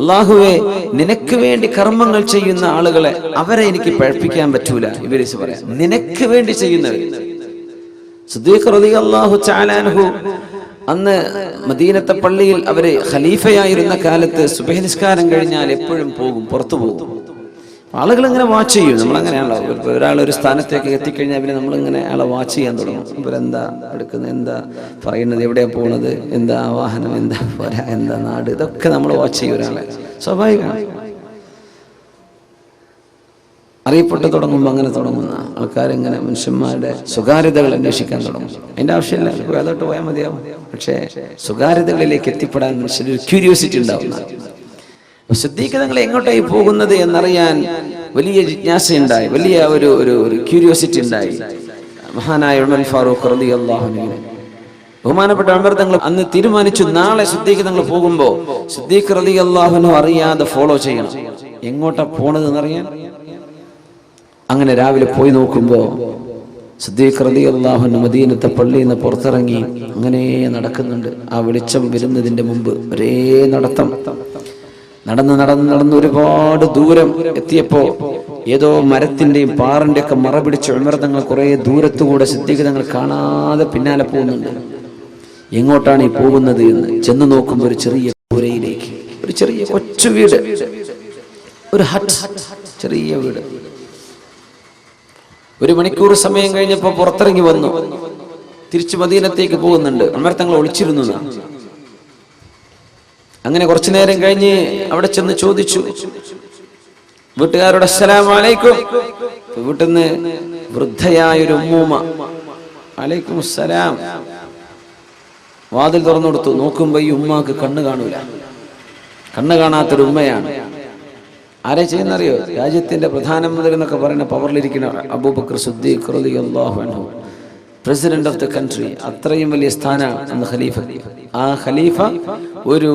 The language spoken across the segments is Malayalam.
അള്ളാഹുവെ നിനക്ക് വേണ്ടി കർമ്മങ്ങൾ ചെയ്യുന്ന ആളുകളെ അവരെ എനിക്ക് പഴപ്പിക്കാൻ പറ്റൂല ഇവരിസ് പറയാം. നിനക്ക് വേണ്ടി ചെയ്യുന്നവർ അന്ന് മദീനത്തെ പള്ളിയിൽ അവർ ഖലീഫയായിരുന്ന കാലത്ത് സുബഹി നിസ്കാരം കഴിഞ്ഞാൽ എപ്പോഴും പോകും പുറത്തു പോകും. ആളുകൾ ഇങ്ങനെ വാച്ച് ചെയ്യും? നമ്മൾ ഇപ്പൊ ഒരാൾ ഒരു സ്ഥാനത്തേക്ക് എത്തിക്കഴിഞ്ഞാൽ പിന്നെ നമ്മളിങ്ങനെ ആളെ വാച്ച് ചെയ്യാൻ തുടങ്ങും. ഇവരെന്താ എടുക്കുന്നത്? എന്താ പറയുന്നത്? എവിടെയാ പോണത്? എന്താ വാഹനം? എന്താ പോരാ? എന്താ നാട്? ഇതൊക്കെ നമ്മൾ വാച്ച് ചെയ്യും ഒരാളെ. സ്വാഭാവികമാണ് അറിയപ്പെട്ടു തുടങ്ങുമ്പോൾ അങ്ങനെ തുടങ്ങുന്ന ആൾക്കാരിങ്ങനെ മനുഷ്യന്മാരുടെ സ്വകാര്യതകൾ അന്വേഷിക്കാൻ തുടങ്ങും. അതിന്റെ ആവശ്യമില്ല. അതോട്ട് പോയാൽ മതിയാവും. പക്ഷേ സ്വകാര്യതകളിലേക്ക് എത്തിപ്പെടാൻ മനുഷ്യർ ക്യൂരിയോസിറ്റി ഉണ്ടാവുന്ന സിദ്ദീഖ് നിങ്ങൾ എങ്ങോട്ടായി പോകുന്നത് എന്നറിയാൻ വലിയ ജിജ്ഞാസ ഉണ്ടായി വലിയ ഒരു ഒരു ഒരു ക്യൂരിയോസിറ്റി ഉണ്ടായി. മഹാനായ ഉമർ ഫാറൂഖ് റളിയല്ലാഹു അൻഹു. ബഹുമാനപ്പെട്ട അമർ തങ്ങൾ അന്ന് തീരുമാനിച്ചു നാളെ സിദ്ദീഖ് തങ്ങൾ പോകുമ്പോൾ സിദ്ദീഖ് റളിയല്ലാഹു അള്ളാഹുനോ അറിയാതെ ഫോളോ ചെയ്യണം. എങ്ങോട്ടാ പോണത് എന്നറിയാൻ അങ്ങനെ രാവിലെ പോയി നോക്കുമ്പോ സിദ്ദീഖ് റളിയല്ലാഹു അൻഹു മദീനത്തെ പള്ളിയിൽ നിന്ന് പുറത്തിറങ്ങി അങ്ങനെ നടക്കുന്നുണ്ട്. ആ വെളിച്ചം വരുന്നതിന്റെ മുമ്പ് ഒരേ നടത്തം. നടന്ന് നടന്ന് നടന്ന് ഒരുപാട് ദൂരം എത്തിയപ്പോ ഏതോ മരത്തിന്റെയും പാറിന്റെ ഒക്കെ മറ പിടിച്ച ഉൾമൃതങ്ങൾ കുറെ ദൂരത്തുകൂടെ സിദ്ധീകൃതങ്ങൾ കാണാതെ പിന്നാലെ പോകുന്നുണ്ട്. എങ്ങോട്ടാണ് ഈ പോകുന്നത് എന്ന് ചെന്ന് നോക്കുമ്പോൾ ഒരു ചെറിയ പുരയിലേക്ക് ഒരു ചെറിയ കൊച്ചു വീട് ഒരു ഹട്ട് ചെറിയ വീട്. ഒരു മണിക്കൂർ സമയം കഴിഞ്ഞപ്പോൾ പുറത്തിറങ്ങി വന്നു. തിരിച്ചു മദീനത്തേക്ക് പോകുന്നുണ്ട്. അമർത്തങ്ങൾ ഒളിച്ചിരുന്നു. അങ്ങനെ കുറച്ചു നേരം കഴിഞ്ഞ് അവിടെ ചെന്ന് ചോദിച്ചു വീട്ടുകാരോട് അസ്സലാം വലൈക്കും നിന്ന് വൃദ്ധയായൊരു ഉമ്മൂമ്മ അലൈക്കും അസ്സലാം. വാതിൽ തുറന്നു കൊടുത്തു. നോക്കുമ്പോ ഈ ഉമ്മാക്ക് കണ്ണ് കാണൂല. കണ്ണ് കാണാത്തൊരു ഉമ്മയാണ്. ആരെ ചെയ്യുന്നറിയോ? രാജ്യത്തിന്റെ പ്രധാനമന്ത്രി എന്നൊക്കെ പറയുന്ന പവറിലിരിക്കുന്ന Abubakar Siddique president of the country അത്രയും വലിയ സ്ഥാനമാണ് ഖലീഫ. ആ ഖലീഫ ഒരു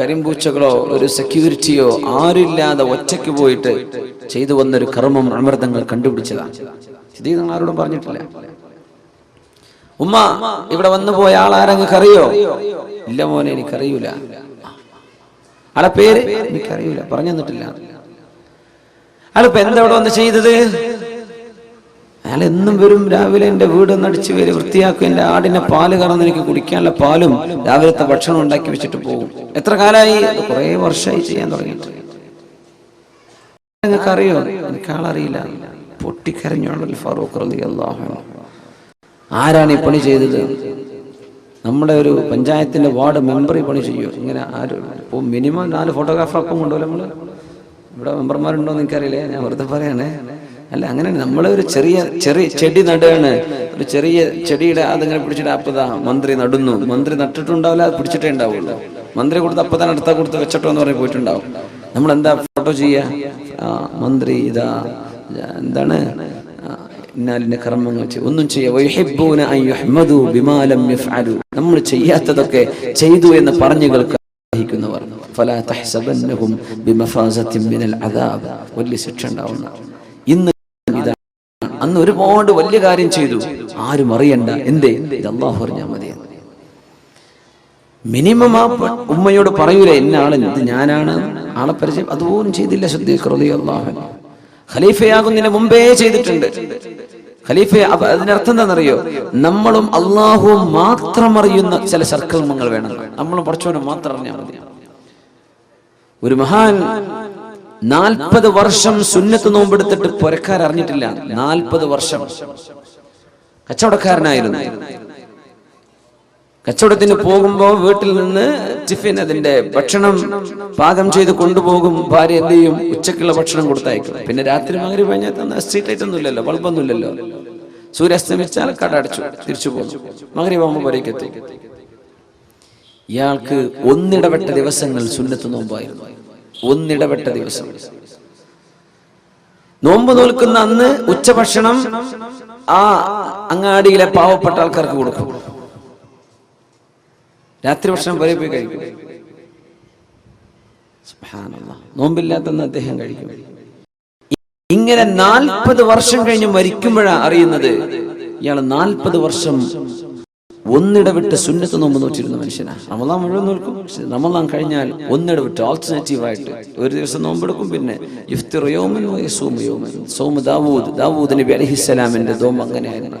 കരിമ്പൂച്ചകളോ ഒരു സെക്യൂരിറ്റിയോ ആരില്ലാതെ ഒറ്റയ്ക്ക് പോയിട്ട് ചെയ്തു വന്നൊരു കർമ്മം അമൃതങ്ങൾ കണ്ടുപിടിച്ചതാണ്. ഇത് നിങ്ങൾ ആരോടും പറഞ്ഞിട്ടില്ല. ഉമ്മ ഇവിടെ വന്നു പോയ ആൾ ആളാരെങ്ങൾക്ക് അറിയോ ഇല്ല മോനെ എനിക്കറിയൂല. ആളെ പേര് എനിക്കറിയൂല. പറഞ്ഞു തന്നിട്ടില്ല. ആളിപ്പോ എന്താ ഇവിടെ വന്ന് ചെയ്തത്? അയാൾ എന്നും വരും. രാവിലെ എന്റെ വീട് നടിച്ചു വരും വൃത്തിയാക്കും. എന്റെ ആടിനെ പാൽ കറന്ന് എനിക്ക് കുടിക്കാനുള്ള പാലും രാവിലത്തെ ഭക്ഷണം ഉണ്ടാക്കി വെച്ചിട്ട് പോകും. എത്ര കാലമായി കുറേ വർഷമായി ചെയ്യാൻ തുടങ്ങിയിട്ട്. നിങ്ങൾക്ക് അറിയോ എനിക്ക് ആളറിയില്ല. പൊട്ടിക്കരഞ്ഞോളൽ ഫാറൂഖ് റളിയല്ലാഹു അള്ളാഹു ആരാണ് ഈ പണി ചെയ്തത്? നമ്മുടെ ഒരു പഞ്ചായത്തിന്റെ വാർഡ് മെമ്പർ ഈ പണി ചെയ്യും ഇങ്ങനെ ആരും? ഇപ്പോൾ മിനിമം നാല് ഫോട്ടോഗ്രാഫർ അപ്പം കൊണ്ടുപോലെ നമ്മൾ. ഇവിടെ മെമ്പർമാരുണ്ടോ എന്ന് എനിക്കറിയില്ലേ ഞാൻ വെറുതെ പറയണേ. അല്ല അങ്ങനെ നമ്മൾ ഒരു ചെറിയ ചെറിയ ചെടി നടുകയാണ്. ഒരു ചെറിയ ചെടിയുടെ അതിങ്ങനെ പിടിച്ചിട്ട് അപ്പതാ മന്ത്രി നടുന്നു. മന്ത്രി നട്ടിട്ടുണ്ടാവില്ല അത് പിടിച്ചിട്ടേ ഉണ്ടാവുള്ളൂ. മന്ത്രി കൊടുത്ത് അപ്പതാ അടുത്ത കൊടുത്ത് വെച്ചിട്ടോ എന്ന് പറഞ്ഞ് പോയിട്ടുണ്ടാവും. നമ്മൾ എന്താ ഫോട്ടോ ചെയ്യാ? ആ, മന്ത്രി ഇതാ എന്താണ്? ഇന്നാലിന്റെ കർമ്മങ്ങൾ ഒന്നും ചെയ്യാ. നമ്മൾ ചെയ്യാത്തതൊക്കെ ചെയ്തു എന്ന് പറഞ്ഞു അദാബ്. വലിയ ശിക്ഷ ഉണ്ടാവുന്ന ഇന്ന് അന്ന് ഒരുപാട് വലിയ കാര്യം ചെയ്തു. ആരും അറിയണ്ട. എന്തേ? ഇത് അള്ളാഹു അറിഞ്ഞാൽ മതി. മിനിമം ആ ഉമ്മയോട് പറയൂല എന്ന ഇത് ഞാനാണ്. ആളെ പരിചയം അതുപോലും ചെയ്തില്ല ശ്രദ്ധീകൃതി അള്ളാഹു ഖലീഫയാകുന്നതിന് മുമ്പേ ചെയ്തിട്ടുണ്ട്. ഖലീഫ അതിനർത്ഥം എന്താണെന്നറിയോ? നമ്മളും അള്ളാഹുവും മാത്രം അറിയുന്ന ചില സർക്കൽമങ്ങൾ വേണം. നമ്മളും പഠിച്ചവനെ മാത്രം അറിഞ്ഞാൽ മതി. ഒരു മഹാൻ നാൽപ്പത് വർഷം സുന്നത്ത് നോമ്പെടുത്തിട്ട് പുരക്കാർ അറിഞ്ഞിട്ടില്ല. നാൽപ്പത് വർഷം. കച്ചവടക്കാരനായിരുന്നു. കച്ചവടത്തിന് പോകുമ്പോ വീട്ടിൽ നിന്ന് ടിഫിൻ അതിന്റെ ഭക്ഷണം പാകം ചെയ്ത് കൊണ്ടുപോകും. ഭാര്യ എന്ത് ചെയ്യും? ഉച്ചക്കുള്ള ഭക്ഷണം കൊടുത്തയക്കും. പിന്നെ രാത്രി മകരി കഴിഞ്ഞാൽ തന്നെ സ്ട്രീറ്റ് ലൈറ്റ് ഒന്നും ഇല്ലല്ലോ ബൾബൊന്നും ഇല്ലല്ലോ. സൂര്യാസ്തമിച്ചാൽ കട അടച്ചു തിരിച്ചു പോകും. മകരി പോകുമ്പോൾ ഇയാൾക്ക് ഒന്നിടപെട്ട ദിവസങ്ങൾ സുന്നത്ത് നോമ്പായിരുന്നു. ഒന്നിടപെട്ട ദിവസം. നോമ്പ് നോൽക്കുന്ന അന്ന് ഉച്ചഭക്ഷണം ആ അങ്ങാടിയിലെ പാവപ്പെട്ട ആൾക്കാർക്ക് കൊടുക്കും. രാത്രി ഭക്ഷണം വരെ പോയി കഴിക്കും. നോമ്പില്ലാത്തന്ന് അദ്ദേഹം കഴിക്കും. ഇങ്ങനെ നാൽപ്പത് വർഷം കഴിഞ്ഞ് മരിക്കുമ്പോഴാണ് അറിയുന്നത്. ഇയാൾ നാൽപ്പത് വർഷം ഒന്നിടവിട്ട് സുന്നത്ത് നോമ്പ് നോറ്റിരുന്ന മനുഷ്യനാണ് റമദാൻ മുഴുവൻ നോക്കും പക്ഷെ റമദാൻ കഴിഞ്ഞാൽ ഒന്നിടവിട്ട് ആൾട്ടർനേറ്റീവ് ആയിട്ട് ഒരു ദിവസം നോമ്പെടുക്കും പിന്നെ ഇഫ്തിർ അലഹിസ്സലാമിന്റെ നോമ്പ് അങ്ങനെയായിരുന്നു.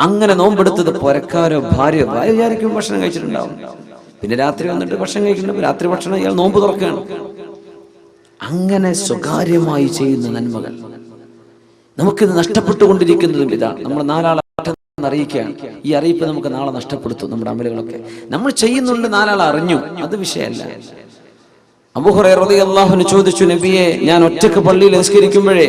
അങ്ങനെ നോമ്പെടുത്തത് പുരക്കാരോ ഭാര്യ ഭാര്യ വിചാരിക്കും ഭക്ഷണം കഴിച്ചിട്ടുണ്ടാവും. പിന്നെ രാത്രി വന്നിട്ട് ഭക്ഷണം കഴിക്കുന്നുണ്ട്. രാത്രി ഭക്ഷണം ഇയാൾ നോമ്പ് തുറക്കുകയാണ്. അങ്ങനെ സ്വകാര്യമായി ചെയ്യുന്ന നന്മകൾ നമുക്കിത് നഷ്ടപ്പെട്ടുകൊണ്ടിരിക്കുന്നതും ഇതാണ്. നമ്മൾ നാലാളെ അറിയിക്കുകയാണ്. ഈ അറിയിപ്പ് നമുക്ക് നാളെ നഷ്ടപ്പെടുത്തും നമ്മുടെ അമലുകളൊക്കെ. നമ്മൾ ചെയ്യുന്നുണ്ട് നാലാൾ അറിഞ്ഞു. അത് വിഷയമല്ല. അബുഹുറു ചോദിച്ചു നബിയെ ഞാൻ ഒറ്റയ്ക്ക് പള്ളിയിൽ നിസ്കരിക്കുമ്പോഴേ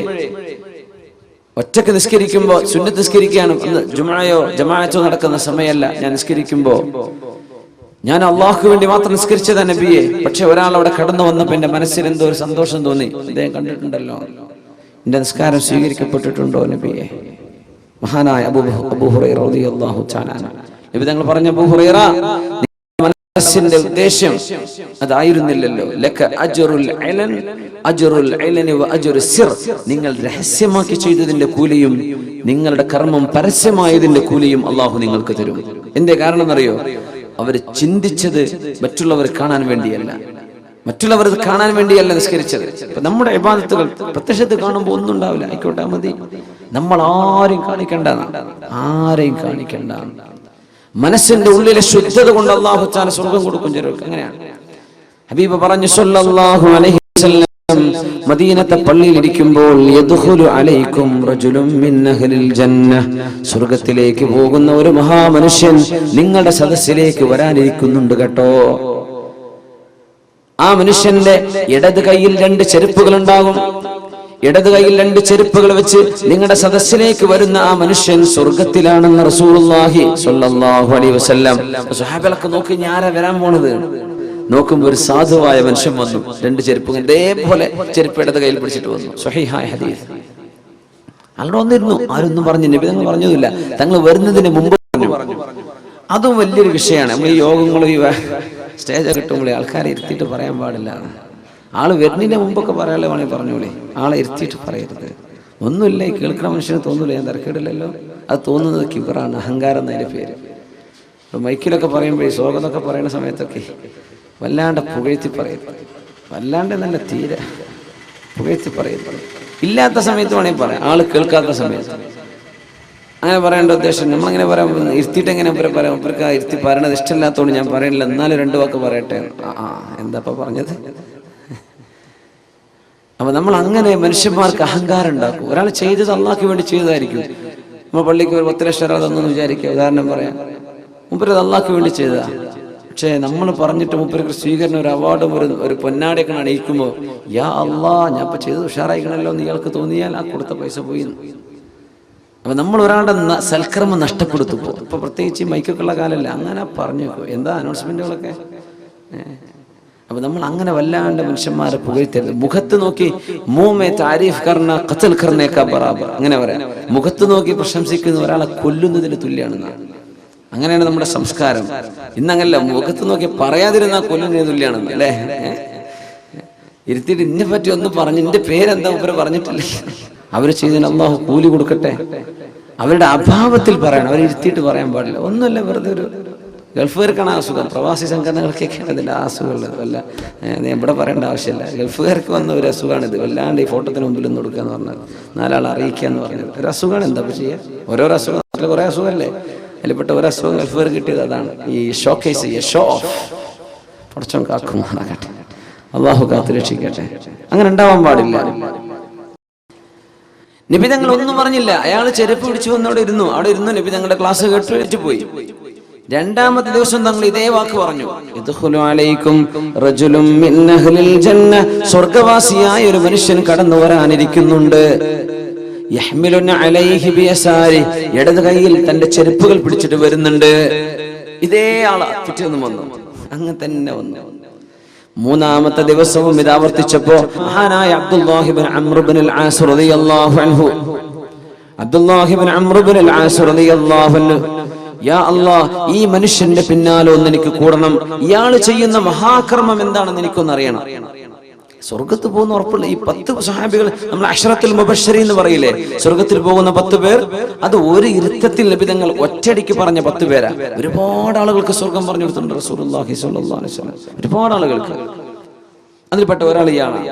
ഒറ്റയ്ക്ക് നിസ്കരിക്കുമ്പോ സുന്നത്ത് നിസ്കരിക്കുകയാണ്. ഒന്ന് ജുമായോ ജമാഅത്തോ നടക്കുന്ന സമയമല്ല. ഞാൻ നിസ്കരിക്കുമ്പോ ഞാൻ അള്ളാഹുക്ക് വേണ്ടി മാത്രം നിസ്കരിച്ചതാ നബിയെ. പക്ഷെ ഒരാൾ അവിടെ കടന്നു വന്നപ്പോ എന്റെ മനസ്സിൽ എന്തോ ഒരു സന്തോഷം തോന്നി. അദ്ദേഹം കണ്ടിട്ടുണ്ടല്ലോ. എന്റെ നിസ്കാരം സ്വീകരിക്കപ്പെട്ടിട്ടുണ്ടോ നബിയെ? മഹാനായ അബൂ അബൂഹുറൈറ റളിയല്ലാഹു തആല നബി തങ്ങൾ പറഞ്ഞ അബൂഹുറൈറ മനസ്സിന്റെ ഉദ്ദേശം അതായിരുന്നില്ലല്ലോ. ലക അജ്റുൽ ഇലൻ അജ്റുൽ ഇലനി വ സിർ. നിങ്ങൾ രഹസ്യമാക്കി ചെയ്തതിന്റെ കൂലിയും നിങ്ങളുടെ കർമ്മം പരസ്യമായതിന്റെ കൂലിയും അള്ളാഹു നിങ്ങൾക്ക് തരും. എന്തേ കാരണം എന്നറിയോ അവർ ചിന്തിച്ചത് മറ്റുള്ളവർ കാണാൻ വേണ്ടിയല്ല. മറ്റുള്ളവർ കാണാൻ വേണ്ടിയല്ല നിസ്കരിച്ചത്. നമ്മുടെ ഇബാദത്തുകൾ പ്രത്യക്ഷത്തിൽ കാണുമ്പോൾ ഒന്നും ഉണ്ടാവില്ല ആയിക്കോട്ടെ മതി. നമ്മൾ ആരെയും കാണിക്കണ്ട. ആരെയും കാണിക്കണ്ട. മനസ്സിന്റെ ഉള്ളിലെ ശുദ്ധത കൊണ്ട് അള്ളാഹു താല സ്വർഗം കൊടുക്കും ചിലർക്ക് അങ്ങനെയാണ് ഹബീബ് പറഞ്ഞു സല്ലല്ലാഹു അലൈഹി വസല്ലം മദീനത്തെ പള്ളിയിൽ ഇരിക്കുമ്പോൾ യദ്ഖുലു അലൈക്കും അഹ്ലിൽ ജന്ന സ്വർഗത്തിലേക്ക് പോകുന്ന ഒരു മഹാമനുഷ്യൻ നിങ്ങളുടെ സദസ്സിലേക്ക് വരാനിരിക്കുന്നുണ്ട് കേട്ടോ. ആ മനുഷ്യന്റെ ഇടത് കൈയിൽ രണ്ട് ചെരുപ്പുകൾ ഉണ്ടാകും ഇടത് കൈയിൽ രണ്ട് ചെരുപ്പുകൾ വെച്ച് നിങ്ങളുടെ സദസ്സിലേക്ക് വരുന്ന ആ മനുഷ്യൻ സ്വർഗത്തിലാണെന്ന് റസൂലുള്ളാഹി സ്വല്ലല്ലാഹു അലൈഹി വസല്ലം. നോക്കി ഞാനാ വരാൻ പോണത്? നോക്കുമ്പോ ഒരു സാധുവായ മനുഷ്യൻ വന്നു. രണ്ട് ചെരുപ്പ് ഇതേപോലെ ചെരുപ്പ് ഇടത് കയ്യിൽ പിടിച്ചിട്ട് വന്നു. സ്വഹീഹായ ഹദീസ്. അവിടെ വന്നിരുന്നു. ആരൊന്നും പറഞ്ഞു നബി തങ്ങൾ പറഞ്ഞതുമില്ല. തങ്ങൾ വരുന്നതിന് മുമ്പ് പറഞ്ഞു. അതും വലിയൊരു വിഷയമാണ്. നമ്മൾ ഈ യോഗങ്ങളും ഈ സ്റ്റേജ് കിട്ടുമ്പോഴേ ആൾക്കാരെ ഇരുത്തിയിട്ട് പറയാൻ പാടില്ല. ആൾ വരുന്നതിന്റെ മുമ്പൊക്കെ പറയാനുള്ള വേണമെങ്കിൽ പറഞ്ഞോളേ ആളെ ഇരുത്തിയിട്ട് പറയരുത്. ഒന്നുമില്ല ഈ കേൾക്കുന്ന മനുഷ്യന് തോന്നില്ല ഞാൻ തിരക്കേടില്ലല്ലോ. അത് തോന്നുന്നത് കിബറാണ് അഹങ്കാരം എന്നതിന്റെ പേര്. ഇപ്പൊ മൈക്കിലൊക്കെ പറയുമ്പോഴേ എന്നൊക്കെ പറയുന്ന സമയത്തൊക്കെ വല്ലാണ്ട് പുകഴ്ത്തി പറയും വല്ലാണ്ട് നല്ല തീരെ പുകഴ്ത്തി പറയും ഇല്ലാത്ത സമയത്ത് വേണമെങ്കിൽ പറയാം. ആൾ കേൾക്കാത്ത സമയത്ത്. അങ്ങനെ പറയേണ്ട ഉദ്ദേശം നമ്മളങ്ങനെ പറയാം ഇരുത്തിയിട്ട് എങ്ങനെ ഇവരെ പറയാം? ആ ഇരുത്തി പറയണത് ഇഷ്ടമില്ലാത്തതുകൊണ്ട് ഞാൻ പറയണില്ല. എന്നാലും രണ്ട് വാക്ക് പറയട്ടെ. ആ എന്താ ഇപ്പൊ പറഞ്ഞത്? അപ്പൊ നമ്മൾ അങ്ങനെ മനുഷ്യന്മാർക്ക് അഹങ്കാരം ഉണ്ടാക്കും. ഒരാൾ ചെയ്തത് അള്ളാഹ്ക്ക് വേണ്ടി ചെയ്തതായിരിക്കും. നമ്മൾ പള്ളിക്ക് ഒരു പത്ത് ലക്ഷം രൂപ തന്നെന്ന് വിചാരിക്കുക. ഉദാഹരണം പറയാം. മുപ്പര് അത് അള്ളാഹ്ക്ക് വേണ്ടി ചെയ്തതാ. പക്ഷേ നമ്മൾ പറഞ്ഞിട്ട് മുപ്പരക്ക് സ്വീകരണം ഒരു അവാർഡും ഒരു ഒരു പൊന്നാടിയൊക്കെ അണിയിക്കുമ്പോൾ യാ അള്ളാ ഞാൻ ഇപ്പൊ ചെയ്ത് ഉഷാറായിക്കണല്ലോ നിങ്ങൾക്ക് തോന്നിയാൽ ആ കൊടുത്ത പൈസ പോയി. അപ്പൊ നമ്മൾ ഒരാളുടെ സൽക്രമം സൽക്കർമ്മം നഷ്ടപ്പെടുത്തും ഇപ്പൊ പ്രത്യേകിച്ച് ഈ മൈക്കൊക്കെ ഉള്ള കാലല്ല അങ്ങനെ പറഞ്ഞു എന്താ അനൗൺസ്മെന്റുകളൊക്കെ. അപ്പൊ നമ്മൾ അങ്ങനെ വല്ലാണ്ട് മനുഷ്യന്മാരെ പുകഴ്ത്തരുത്. മുഖത്ത് നോക്കി മൂമേ താരീഫ് കർണ കത്തൽ കർണേക്കാ ബറാബർ. അങ്ങനെ പറയാം. മുഖത്ത് നോക്കി പ്രശംസിക്കുന്ന ഒരാളെ കൊല്ലുന്നതിന് തുല്യാണെന്നാണ് അങ്ങനെയാണ് നമ്മുടെ സംസ്കാരം. ഇന്നങ്ങല്ല മുഖത്ത് നോക്കി പറയാതിരുന്നാ കൊല്ലുന്നതിന് തുല്യാണെന്ന് അല്ലേ? ഇരുത്തിയിട്ട് ഇന്നെ പറ്റി ഒന്ന് പറഞ്ഞു എന്റെ പേരെന്താ ഇവരെ പറഞ്ഞിട്ടില്ല. അവർ ചെയ്തതിന് അള്ളാഹു കൂലി കൊടുക്കട്ടെ. അവരുടെ അഭാവത്തിൽ പറയണം. അവരെ ഇരുത്തിയിട്ട് പറയാൻ പാടില്ല. ഒന്നുമല്ല വെറുതെ ഒരു ഗൾഫുകാർക്കാണ് അസുഖം. പ്രവാസി സംഘടനകൾക്കൊക്കെയാണ് ഇതിന്റെ അസുഖമുള്ളത്. വല്ല ഇവിടെ പറയേണ്ട ആവശ്യമില്ല. ഗൾഫുകാർക്ക് വന്ന ഒരു അസുഖമാണ് ഇത് വല്ലാണ്ട് ഈ ഫോട്ടോത്തിന് മുമ്പിൽ നിന്ന് കൊടുക്കുക എന്ന് പറഞ്ഞത് നാലാൾ അറിയിക്കുക എന്ന് പറഞ്ഞത് ഒരു അസുഖമാണ് എന്താ ചെയ്യുക ഓരോരോ അസുഖം കുറെ അസുഖമല്ലേ? അതിൽപ്പെട്ട ഒരു അസുഖം ഗൾഫുകാർ കിട്ടിയത് അതാണ്. ഈ ഷോ കേസ് ചെയ്യുക ഷോ ഓഫ് കാക്കുമാണ് കേട്ടെ അള്ളാഹു കാത്തു രക്ഷിക്കട്ടെ. അങ്ങനെ ഉണ്ടാവാൻ പാടില്ല. നിബിതങ്ങൾ ഒന്നും പറഞ്ഞില്ല. അയാൾ ചെരുപ്പ് പിടിച്ചു വന്നവിടെ ഇരുന്നു. അവിടെ ഇരുന്നു നിബിതങ്ങളുടെ ക്ലാസ് കേട്ട് പോയി. രണ്ടാമത്തെ ദിവസം തങ്ങൾ ഇതേ വാക്ക് പറഞ്ഞു. സ്വർഗവാസിയായ ഒരു മനുഷ്യൻ കടന്നു വരാനിരിക്കുന്നുണ്ട്. ഇടത് കൈയിൽ തന്റെ ചെരുപ്പുകൾ പിടിച്ചിട്ട് വരുന്നുണ്ട്. ഇതേ ആളാ. പിറ്റേന്ന് വന്നു. അങ്ങനെ തന്നെ വന്നു. മൂന്നാമത്തെ ദിവസവും ഇത് ആവർത്തിച്ചപ്പോ മഹാനായ അബ്ദുല്ലാഹിബിൻ അമ്രുബിൻ യാ അള്ളാ ഈ മനുഷ്യന്റെ പിന്നാലെ ഒന്ന് എനിക്ക് കൂടണം. ഇയാൾ ചെയ്യുന്ന മഹാകർമ്മം എന്താണെന്ന് എനിക്കൊന്ന് അറിയണം. സ്വർഗത്ത് പോകുന്ന ഉറപ്പുള്ള ഈ പത്ത് സഹാബികൾ നമ്മൾ അക്ഷരത്തിൽ മുബശ്ശരി എന്ന് പറയില്ലേ? സ്വർഗത്തിൽ പോകുന്ന പത്ത് പേർ അത് ഒരു ഇരുത്തത്തിൽ ലഭിതങ്ങൾ ഒറ്റയടിക്ക് പറഞ്ഞ പത്ത് പേരാ. ഒരുപാട് ആളുകൾക്ക് സ്വർഗം പറഞ്ഞു കൊടുത്തിട്ടുണ്ട് ഒരുപാട് ആളുകൾക്ക്. അതിൽപ്പെട്ട ഒരാൾ ഇയാളാണ്.